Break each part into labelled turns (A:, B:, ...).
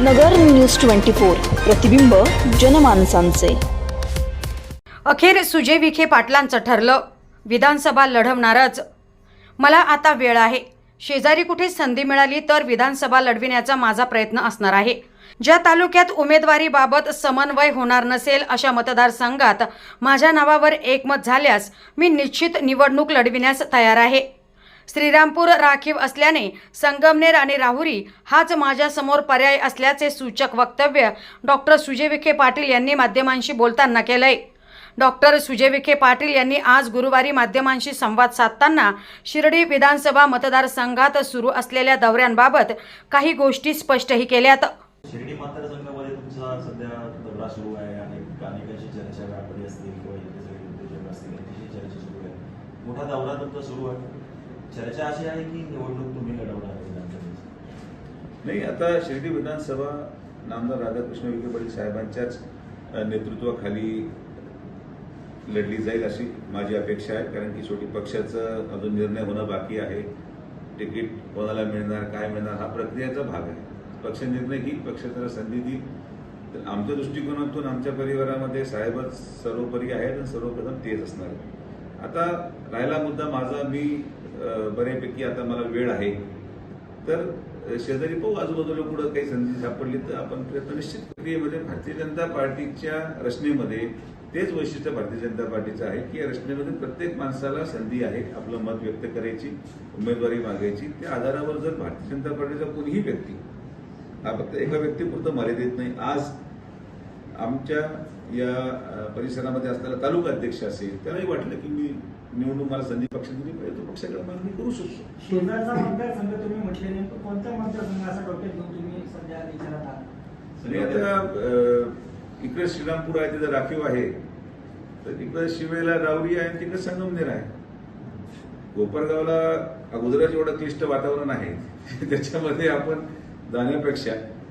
A: नगर news twenty four प्रतिबिंब जनमानसांचे.
B: अखेर सुजय विखे पाटलांचं ठरलं. विधानसभा लढवणारच. मला आता वेळ आहे. शेजारी कुठे संधी मिळाली तर विधानसभा लढविण्याचा माझा प्रयत्न असणार आहे. ज्या तालुक्यात उमेदवारीबाबत समन्वय होणार नसेल अशा मतदारसंघात माझ्या नावावर एकमत झाल्यास मी निश्चित निवडणूक लढविण्यास तयार आहे. श्रीरामपूर राखीव असल्याने संगमनेर आणि राहुरी हाच माझ्यासमोर पर्याय असल्याचे सूचक वक्तव्य डॉक्टर सुजय विखे पाटील यांनी माध्यमांशी बोलताना केलंय. डॉक्टर सुजय विखे पाटील यांनी आज गुरुवारी माध्यमांशी संवाद साधताना शिर्डी विधानसभा मतदारसंघात सुरू असलेल्या दौऱ्यांबाबत काही गोष्टी स्पष्टही केल्यात.
C: शिर्डी मतदारसंघामध्ये तुमचा सध्या दौरा सुरू आहे आणि अनेकांशी चर्चा व्यापारी असतील किंवा इथे सगळे उद्योजक असतील यांच्याशी चर्चा सुरू आहे. मोठा दौरा तुमचा सुरू आहे. चर्चा अशी आहे की निवडणूक तुम्ही लढवणार
D: नाही आता शिर्डी विधानसभा नामदार राधाकृष्ण विखे पाटील साहेबांच्याच नेतृत्वाखाली लढली जाईल अशी माझी अपेक्षा आहे कारण की शेवटी पक्षाचं अजून निर्णय होणं बाकी आहे. तिकीट कोणाला मिळणार काय मिळणार हा प्रक्रियेचा भाग आहे. पक्ष निर्णय घेईल पक्ष संधी देईल. तर आमच्या दृष्टिकोनातून आमच्या परिवारामध्ये साहेबच सर्वोपरी आहेत आणि सर्वप्रथम तेच असणार आहे आता राहिला मुद्दा माझा मी बऱ्यापैकी आता मला वेळ आहे. तर शेजारी पाहू आजूबाजूला कुठं काही संधी सापडली तर आपण प्रयत्न निश्चित प्रक्रियेमध्ये भारतीय जनता पार्टीच्या रचनेमध्ये तेच वैशिष्ट्य भारतीय जनता पार्टीचं आहे की या रचनेमध्ये प्रत्येक माणसाला संधी आहे आपलं मत व्यक्त करायची उमेदवारी मागायची. त्या आधारावर जर भारतीय जनता पार्टीचा कोणीही व्यक्ती हा फक्त एका व्यक्तीपुरतं मर्यादित नाही. आज आमच्या या परिसरामध्ये असलेला तालुका अध्यक्ष असेल त्यालाही वाटलं की मी निवडून मला संधी पक्ष दिली पाहिजे तो पक्षाकडे मागणी करू शकतो.
E: शेजारचा मतदारसंघ तुम्ही म्हटले नेमकं कोणता मतदारसंघ असा डोक्यात घेऊन तुम्ही सध्या विचारात आहात?
D: आणि आता इकडे श्रीरामपूर आहे तिथं राखीव आहे. तर इकडे शिवेला रावरी आहे आणि तिकडे संगमनेर आहे. कोपरगावला अगोदरच एवढं क्लिष्ट वातावरण आहे. त्याच्यामध्ये आपण जाण्यापेक्षा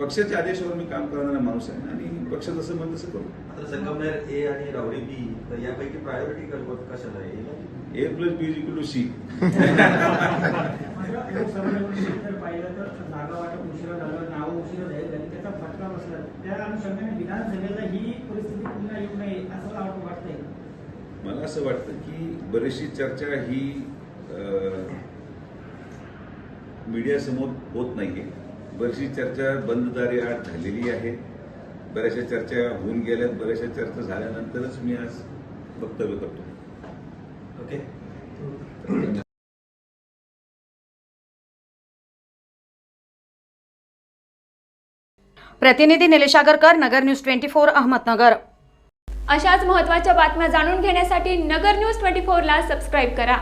D: पक्षाच्या आदेशावर मी काम करणारा माणूस आहे आणि पक्ष जसं म्हणत तसं करू.
C: आता संगमनेर ए आणि रावडी बी तर यापैकी प्रायोरिटी कशाला आहे?
D: A plus B equal to C
E: पाहिलं तर जागा वाटप उशिरा झालं नावं उशिरा जाहीर झाली त्याचा फटका बसला. त्या अनुषंगाने विधानसभेला ही परिस्थिती पुन्हा येऊ नये असं मला वाटतंय.
D: मला असं वाटतं की बरीचशी चर्चा ही मीडियासमोर होत नाहीये. बरीचशी चर्चा बंद दारी आड झालेली आहे. बऱ्याचशा चर्चा होऊन गेल्यात. बऱ्याचशा चर्चा झाल्यानंतरच मी आज वक्तव्य करतो.
C: ओके.
B: प्रतिनिधी निलेश Agarkar Nagar news twenty four Ahmednagar.
F: अशाच महत्त्वाच्या बातम्या जाणून घेण्यासाठी नगर न्यूज ट्वेंटी फोरला सबस्क्राईब करा.